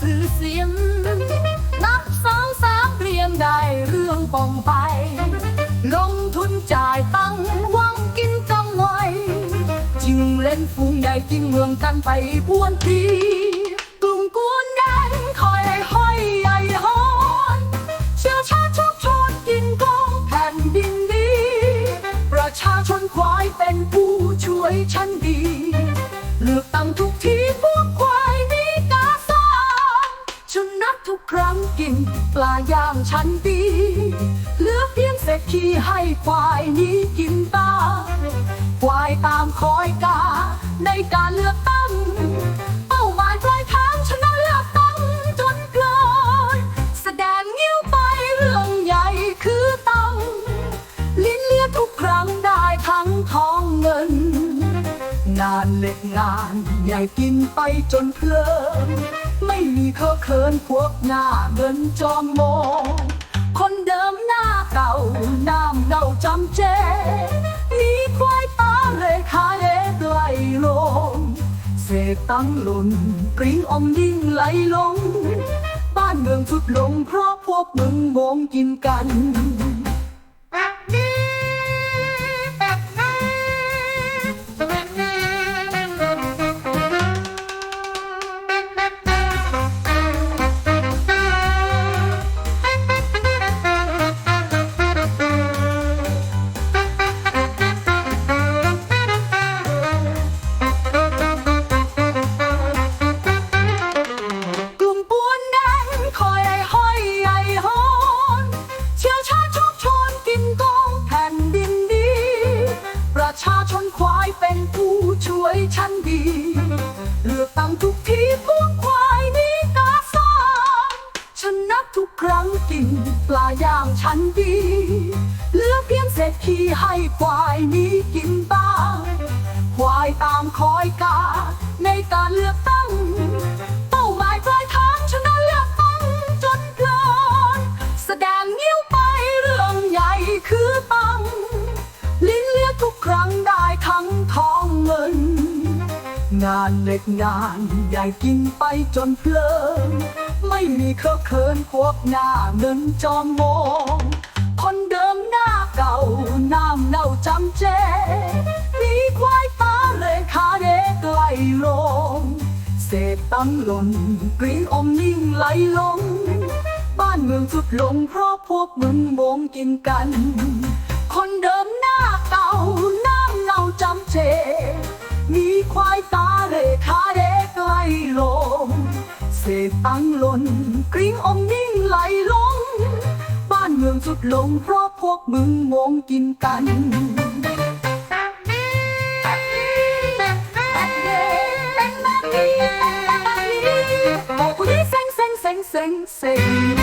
สื่อเสียงนับสองสามเรียงได้เรื่องปองไป ลงทุนจ่ายตังหวังกินกำไรจึงเล่นฟูงใหญ่กินเมืองกันไปบ้วนทีกลุ่มกวนแดนคอยห้อยใหญ่ฮอนเชี่ยวชาญชุกชนกินกองแผ่นดินนี้ ประชาชนควายเป็นผู้ช่วยฉันดี เลือกตั้งทุกที ลาย่างฉันดี เหลือกเพียงเศษขี้ให้ควายนี้กินบ้างควายตามคอยกา ในการเลือกตั้ง เป้าหมายปลายทางชนะเลือกตั้งจนเกินแสดงนิ้วไปเรื่องใหญ่คือตัง ลิ้นเลียทุกครั้งได้ทั้งทองเงิน งานเล็กงานใหญ่กินไปจนเพลิน ไม่มีเคอะเขินพวกหน้าเงินจอมมคนเดิมหน้าเก่าน้ำเน่าจำเจมีควายตาเลยคาเอไกลลงเศษตั้งหล่นกริ่งอมยิ่งไหลลง บ้านเมืองทุดลงเพราะพวกมึงโงงกินกัน ฉันดีเลือกตั้งทุกทีพวกควายนี้กาซางชนะทุกครั้งกินปลาย่างฉันดีเหลือเพียงเศษขี้ให้ควายนี้กินบ้างควายตามคอยกาในการเลือกตั้ง เป้าหมายปลายทางชนะเลือกตั้งจนเพลินแสดงนิ้วไปเรื่องใหญ่คือตัง ลิ้นเลียทุกครั้งได้ทั้งทองเงิน งานเล็กงานใหญ่กินไปจนเพลิน ไม่มีเคอะเขินพวกหน้าเงินจอมมองคนเดิมหน้าเก่าน้ำเน่าจำเจ มีควายตาเลยคาเดไกลลง เศษตั้งหล่นกริ่งอมนิ่งไหลลง บ้านเมืองสุดลงเพราะพวกมึงโมงกินกัน คนเดิมหน้าเก่าน้ำเน่าจำเจ มีควายตาเร่ขาเด็กไหลลง เศษตังหล่นกริ้งอมนิ่งไหลลง บ้านเมืองสุดลงเพราะพวกมึงงงกินกันแบงนี้แบ้แบนี้บอกกูที่เซ็งเซ็งเซ็งเซ็งเง